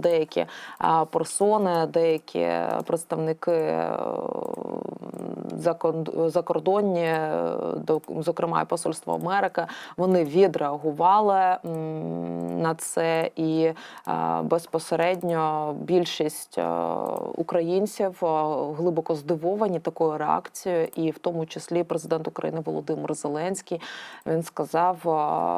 деякі персони, деякі представники е, закордонні, е, зокрема і Посольство Америки, вони відреагували на це. І е, безпосередньо більшість українців глибоко здивовані такою реакцією, і в тому числі президент України Володимир Зеленський він сказав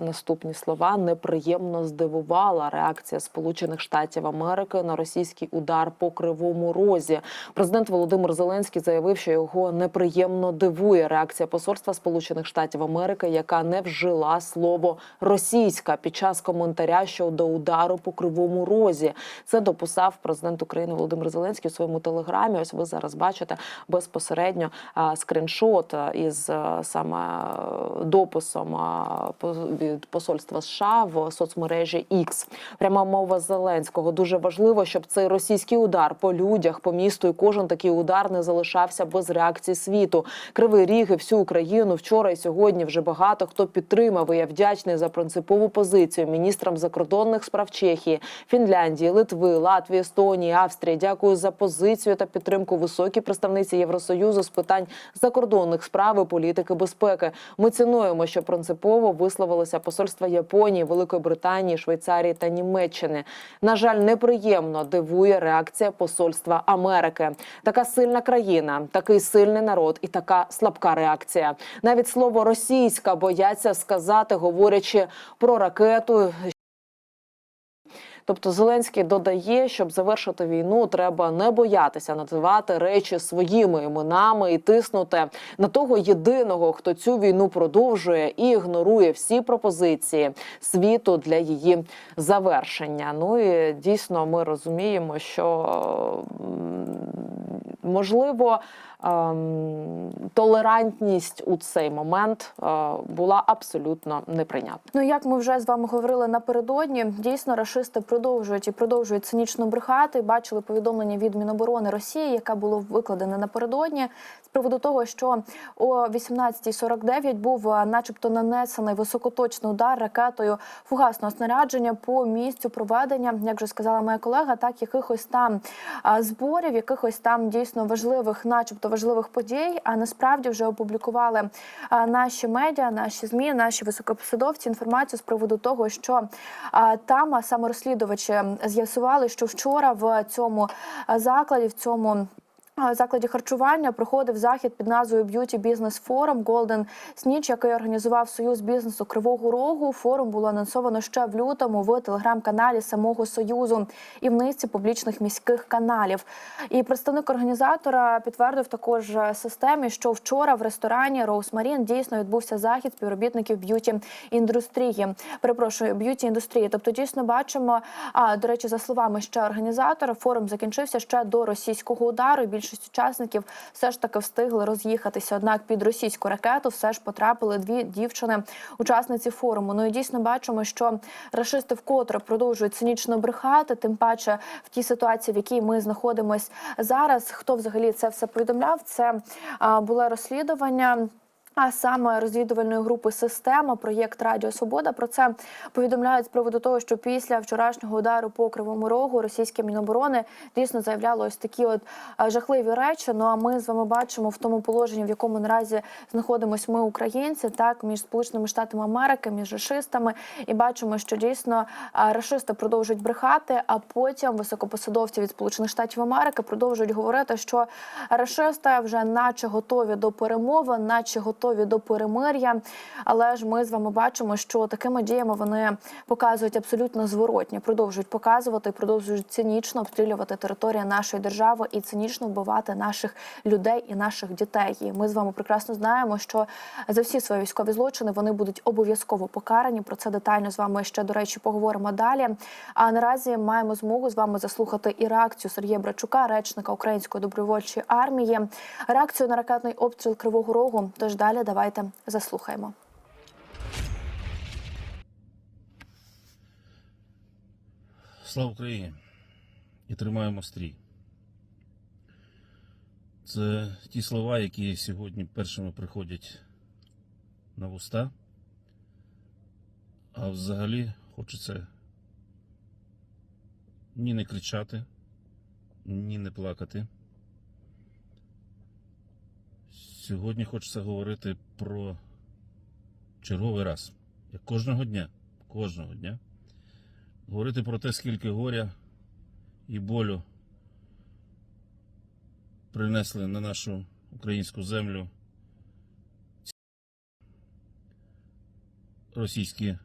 наступні слова: неприємно здивувала реакція Сполучених Штатів Америки на російський удар по кривому розі. Президент Володимир Зеленський заявив, що його неприємно дивує реакція посольства Сполучених Штатів Америки, яка не вжила слово російська під час коментаря щодо удару по кривому розі. Це дописав президент України Володимир Зеленський у своєму телеграмі. Ось ви зараз бачите безпосередньо скріншот із саме дописом від посольства США в соцмережі X. Пряма мова Зеленського. Дуже важливо, щоб цей російський удар по людях, по місту, і кожен такий удар не залишався без реакції світу. Кривий Ріг і всю Україну вчора і сьогодні вже багато хто підтримав. І я вдячний за принципову позицію міністрам закордонних справ Чехії, Фінляндії, Литви, Латвії, Естонії, Австрії. Дякую за позицію та підтримку високій представниці Євросоюзу з питань закордонних справ і політики безпеки. Ми цінуємо, що принципово висловилися посольства Японії, Великої Британії, Швейцарії та Німеччини. На жаль, неприємно дивує реакція посольства Америки. Така сильна країна, такий сильний народ і така слабка реакція. Навіть слово російська бояться сказати, говорячи про ракету. Тобто Зеленський додає, щоб завершити війну, треба не боятися називати речі своїми іменами і тиснути на того єдиного, хто цю війну продовжує і ігнорує всі пропозиції світу для її завершення. Ну і дійсно ми розуміємо, що можливо. Ем, Толерантність у цей момент е, була абсолютно неприйнятна. Ну як ми вже з вами говорили напередодні, дійсно рашисти продовжують і продовжують цинічно брехати. Бачили повідомлення від Міноборони Росії, яке було викладене напередодні, приводу того, що о 18.49 був, начебто, нанесений високоточний удар ракетою фугасного снарядження по місцю проведення, як вже сказала моя колега, так якихось там зборів, якихось там дійсно важливих, начебто важливих подій. А насправді вже опублікували наші медіа, наші змі, наші високопосадовці інформацію з приводу того, що там саме розслідувачі з'ясували, що вчора в цьому закладі, в цьому. Закладі харчування проходив захід під назвою Beauty Business Forum Golden Snitch, який організував Союз бізнесу Кривого Рогу. Форум було анонсовано ще в лютому в телеграм-каналі самого Союзу і в низці публічних міських каналів. І представник організатора підтвердив також е, системі, що вчора в ресторані Роусмарін дійсно відбувся захід співробітників б'юті індустрії. Перепрошую, б'юті індустрії. Тобто, дійсно бачимо. А до речі, за словами ще організатора, форум закінчився ще до російського удару. і Більшість учасників все ж таки встигли роз'їхатися. Однак під російську ракету все ж потрапили дві дівчини, учасниці форуму. Ну і дійсно бачимо, що рашисти вкотре продовжують цинічно брехати. Тим паче в тій ситуації, в якій ми знаходимось зараз. Хто взагалі це все повідомляв? Це було розслідування. А саме розвідувальної групи система проєкт Радіо Свобода про це повідомляють з приводу того, що після вчорашнього удару по кривому рогу російське міноборони дійсно заявляло ось такі от жахливі речі. Ну а ми з вами бачимо в тому положенні, в якому наразі знаходимося ми, українці, так між сполученими штатами Америки, між рашистами, і бачимо, що дійсно рашисти продовжують брехати. А потім високопосадовці від сполучених штатів Америки продовжують говорити, що рашисти вже наче готові до перемовин, наче готові до перемир'я. Але ж ми з вами бачимо, що такими діями вони показують абсолютно зворотні, продовжують показувати, продовжують цинічно обстрілювати територію нашої держави і цинічно вбивати наших людей і наших дітей. І ми з вами прекрасно знаємо, що за всі свої військові злочини вони будуть обов'язково покарані. Про це детально з вами ще до речі поговоримо далі. А наразі маємо змогу з вами заслухати і реакцію Сергія Брачука, речника Української добровольчої армії, реакцію на ракетний обстріл Кривого Рогу. Тож далі давайте заслухаємо. Слава Україні! І тримаємо стрій. Це ті слова, які сьогодні першими приходять на вуста. А взагалі хочеться ні не кричати, ні не плакати. Сьогодні хочеться говорити про черговий раз, як кожного дня, кожного дня, говорити про те, скільки горя і болю принесли на нашу українську землю російські,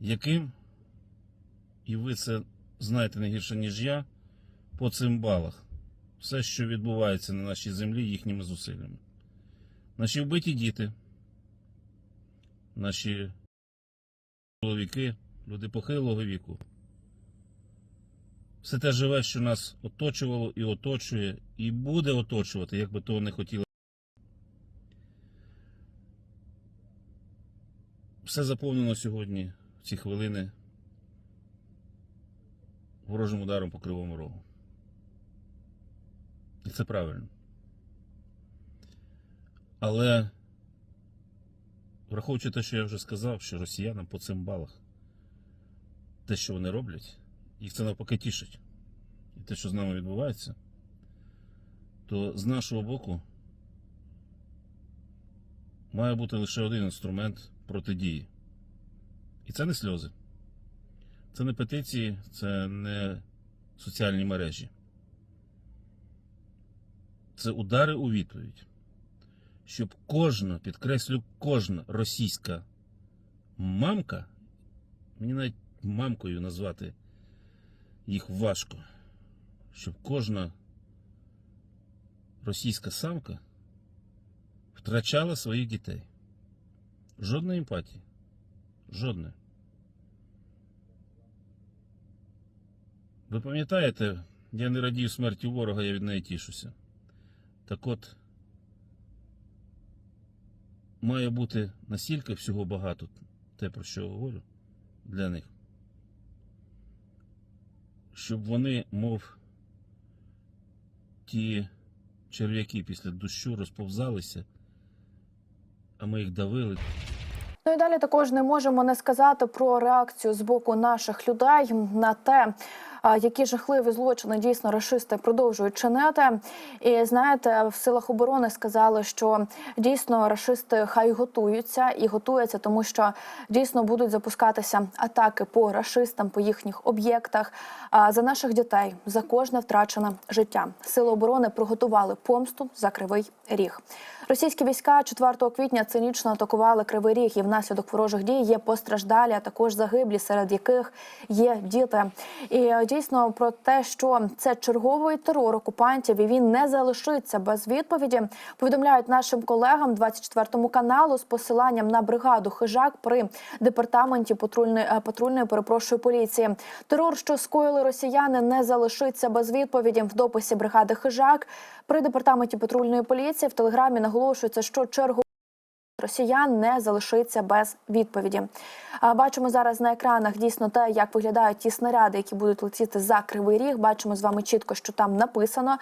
яким, і ви це знаєте не гірше, ніж я, по цим балах. Все, що відбувається на нашій землі їхніми зусиллями. Наші вбиті діти, наші чоловіки, люди похилого віку. Все те живе, що нас оточувало і оточує, і буде оточувати, як би того не хотіли. Все заповнено сьогодні, в ці хвилини, ворожим ударом по кривому рогу. І це правильно. Але, враховуючи те, що я вже сказав, що росіянам по цим балах те, що вони роблять, їх це навпаки тішить. І те, що з нами відбувається, то з нашого боку має бути лише один інструмент протидії. І це не сльози. Це не петиції, це не соціальні мережі. Це удари у відповідь. Щоб кожна, підкреслю, кожна російська мамка, мені навіть мамкою назвати їх важко, щоб кожна російська самка втрачала своїх дітей. Жодної емпатії. Жодної. Ви пам'ятаєте, я не радію смерті ворога, я від неї тішуся. Так от, має бути настільки всього багато, те, про що говорю, для них, щоб вони, мов ті черв'яки після дощу розповзалися, а ми їх давили. Ну і далі також не можемо не сказати про реакцію з боку наших людей на те, які жахливі злочини дійсно рашисти продовжують чинити. І знаєте, в силах оборони сказали, що дійсно рашисти хай готуються і готуються, тому що дійсно будуть запускатися атаки по рашистам, по їхніх об'єктах. За наших дітей за кожне втрачене життя. Сили оборони приготували помсту за кривий ріг. Російські війська 4 квітня цинічно атакували Кривий Ріг, і внаслідок ворожих дій є постраждалі, а також загиблі, серед яких є діти. І дійсно про те, що це черговий терор окупантів, і він не залишиться без відповіді. Повідомляють нашим колегам 24 каналу з посиланням на бригаду хижак при департаменті патрульної е, патрульної перепрошую поліції. Терор, що скоїли росіяни, не залишиться без відповіді. В дописі бригади хижак при департаменті патрульної поліції в телеграмі наголошується, що чергу росіян не залишиться без відповіді. Бачимо зараз на екранах дійсно те, як виглядають ті снаряди, які будуть летіти за кривий ріг. Бачимо з вами чітко, що там написано.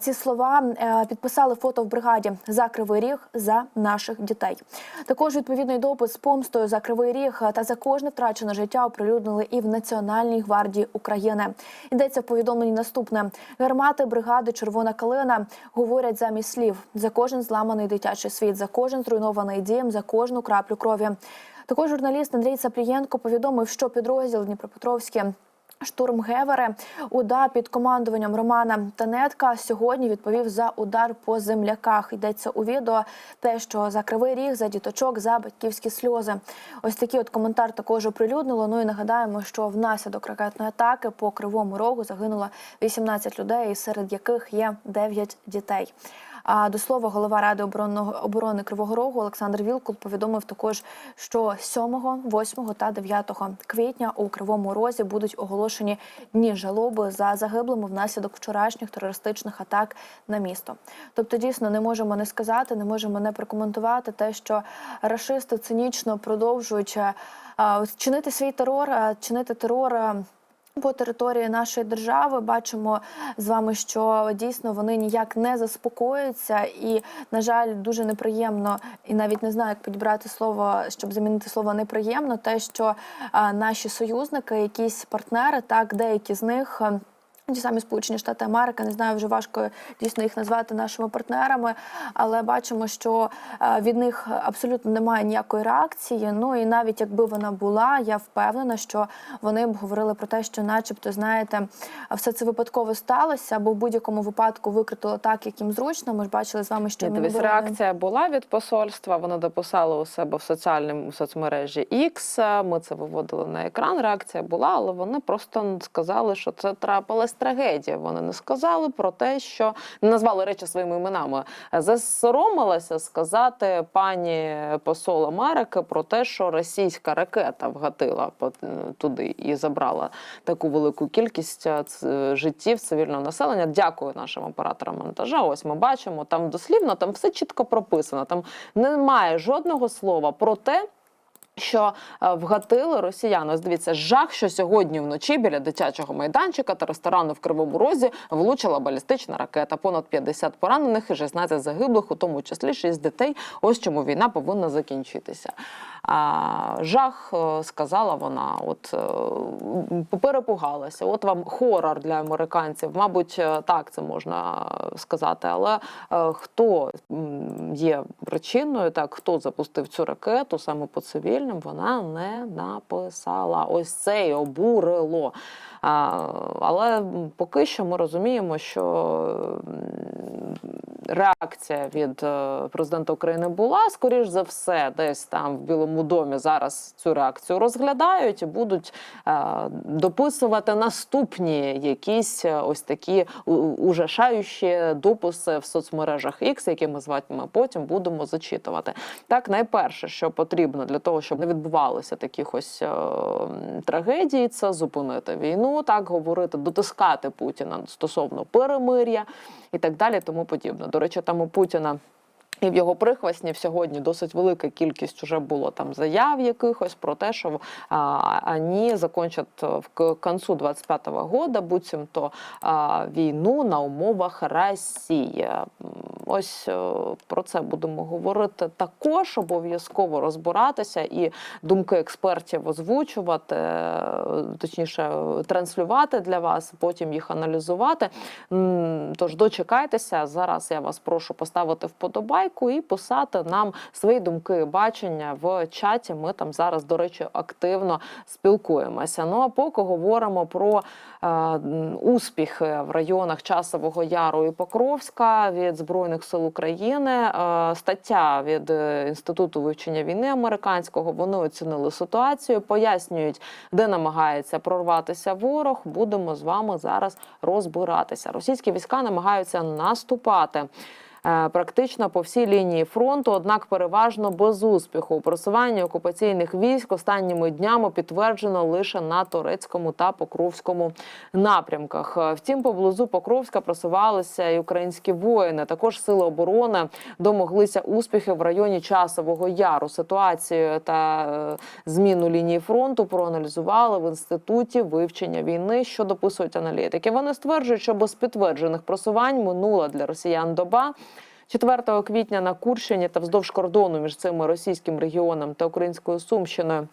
Ці слова е, підписали фото в бригаді за кривий ріг за наших дітей. Також відповідний допис з помстою за кривий ріг та за кожне втрачене життя оприлюднили і в Національній гвардії України. Йдеться в повідомленні наступне: гармати бригади Червона калина говорять замість слів за кожен зламаний дитячий світ, за кожен зруйнований дім, за кожну краплю крові. Також журналіст Андрій Цаплієнко повідомив, що підрозділ Дніпропетровське Штурм Гевери УДА під командуванням Романа Танетка сьогодні відповів за удар по земляках. Йдеться у відео те, що за кривий ріг, за діточок, за батьківські сльози. Ось такий от коментар також оприлюднило. Ну і нагадаємо, що внаслідок ракетної атаки по кривому рогу загинуло 18 людей, серед яких є 9 дітей. А до слова, голова ради оборонного оборони Кривого Рогу Олександр Вілкул повідомив також, що 7, 8 та 9 квітня у Кривому Розі будуть оголошені дні жалоби за загиблими внаслідок вчорашніх терористичних атак на місто. Тобто, дійсно не можемо не сказати, не можемо не прокоментувати те, що рашисти цинічно продовжують е, чинити свій терор, е, чинити терор. По території нашої держави бачимо з вами, що дійсно вони ніяк не заспокоюються, і на жаль, дуже неприємно, і навіть не знаю, як підібрати слово, щоб замінити слово неприємно, те, що наші союзники, якісь партнери, так деякі з них. Ті самі Сполучені Штати Америки, не знаю, вже важко дійсно їх назвати нашими партнерами, але бачимо, що е, від них абсолютно немає ніякої реакції. Ну і навіть якби вона була, я впевнена, що вони б говорили про те, що, начебто, знаєте, все це випадково сталося, або в будь-якому випадку викритило так, як їм зручно. Ми ж бачили з вами, що Ні, дивись, реакція була від посольства. Вони дописали у себе в соціальному соцмережі X. Ми це виводили на екран. Реакція була, але вони просто сказали, що це трапилась трагедія. Вони не сказали про те, що не назвали речі своїми іменами. Засоромилася сказати пані посол Америки про те, що російська ракета вгатила по- туди і забрала таку велику кількість е, життів цивільного населення. Дякую нашим операторам монтажа. Ось ми бачимо там дослівно, там все чітко прописано. Там немає жодного слова про те. Що е, вгатили росіяни? Ось дивіться, жах, що сьогодні вночі біля дитячого майданчика та ресторану в Кривому Розі влучила балістична ракета. Понад 50 поранених і 16 загиблих, у тому числі 6 дітей. Ось чому війна повинна закінчитися. А, жах, е, сказала вона, от е, перепугалася. От вам хорор для американців. Мабуть, е, так це можна сказати. Але хто є причиною, так хто запустив цю ракету саме по цивільним, вона не написала. Ось це й обурило. Але поки що ми розуміємо, що реакція від е, президента України була скоріш за все, десь там в Білому домі зараз цю реакцію розглядають і будуть е, дописувати наступні якісь е, ось такі ужашаючі дописи в соцмережах X, які ми з вами потім будемо зачитувати. Так, найперше, що потрібно для того, щоб не відбувалося таких ось трагедій, це зупинити війну, так говорити, дотискати Путіна стосовно перемир'я і так далі, тому подібне. До речі, там у Путіна. І в його прихваснів сьогодні досить велика кількість уже було там заяв якихось про те, що а, вони закончать е, в концу 25-го года, буцімто війну на умовах Росії. Ось е, про це будемо говорити також, обов'язково розбиратися і думки експертів озвучувати, е, точніше, транслювати для вас, потім їх аналізувати. Тож дочекайтеся. Зараз я вас прошу поставити вподобайку і писати нам свої думки бачення в чаті. Ми там зараз, до речі, активно спілкуємося. Ну а поки говоримо про е, успіхи в районах Часового Яру і Покровська від Збройних сил України. Е, стаття від е, інституту вивчення війни американського. Вони оцінили ситуацію, пояснюють, де намагається прорватися ворог. Будемо з вами зараз розбиратися. Російські війська намагаються наступати. Е, Практично по всій лінії фронту, однак переважно без успіху. Просування окупаційних військ останніми днями підтверджено лише на турецькому та покровському напрямках. Е, Втім, поблизу Покровська просувалися і українські воїни. Також сили оборони домоглися успіхів в районі Часового Яру. Ситуацію та е, зміну лінії фронту проаналізували в інституті вивчення війни, що дописують аналітики. Вони стверджують, що без підтверджених просувань минула для росіян доба. 4 квітня на Курщині та вздовж кордону між цими російським регіоном та українською Сумщиною.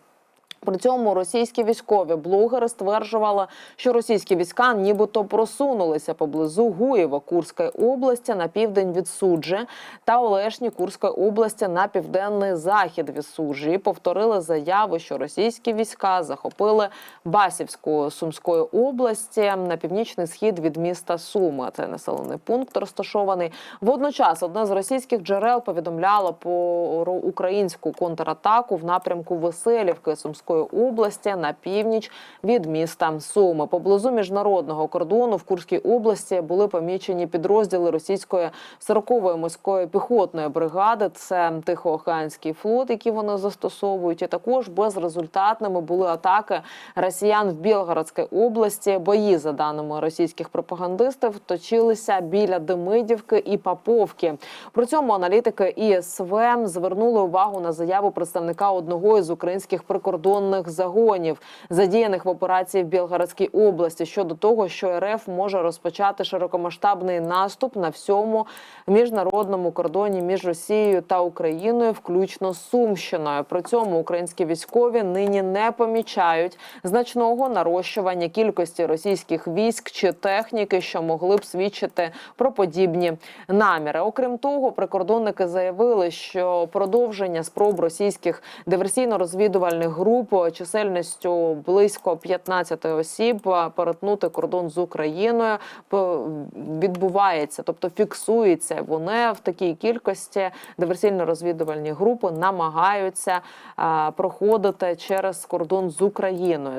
При цьому російські військові блогери стверджували, що російські війська нібито просунулися поблизу Гуєва Курської області на південь від Суджі та Олешні Курської області на південний захід від Суджі. І повторили заяви, що російські війська захопили Басівську Сумської області на північний схід від міста Суми. Це населений пункт розташований. Водночас одне з російських джерел повідомляло про українську контратаку в напрямку Веселівки Сумської області на північ від міста Суми. Поблизу міжнародного кордону в Курській області були помічені підрозділи російської 40-ї морської піхотної бригади. Це Тихоокеанський флот, який вони застосовують. І також безрезультатними були атаки росіян в Білгородській області. Бої, за даними російських пропагандистів, точилися біля Демидівки і Поповки. При цьому аналітики ІСВ звернули увагу на заяву представника одного із українських прикордонних прикордонних загонів, задіяних в операції в Білгородській області, щодо того, що РФ може розпочати широкомасштабний наступ на всьому міжнародному кордоні між Росією та Україною, включно з Сумщиною. При цьому українські військові нині не помічають значного нарощування кількості російських військ чи техніки, що могли б свідчити про подібні наміри. Окрім того, прикордонники заявили, що продовження спроб російських диверсійно-розвідувальних груп чисельністю близько 15 осіб перетнути кордон з Україною відбувається, тобто фіксується. Вони в такій кількості диверсійно-розвідувальні групи намагаються проходити через кордон з Україною.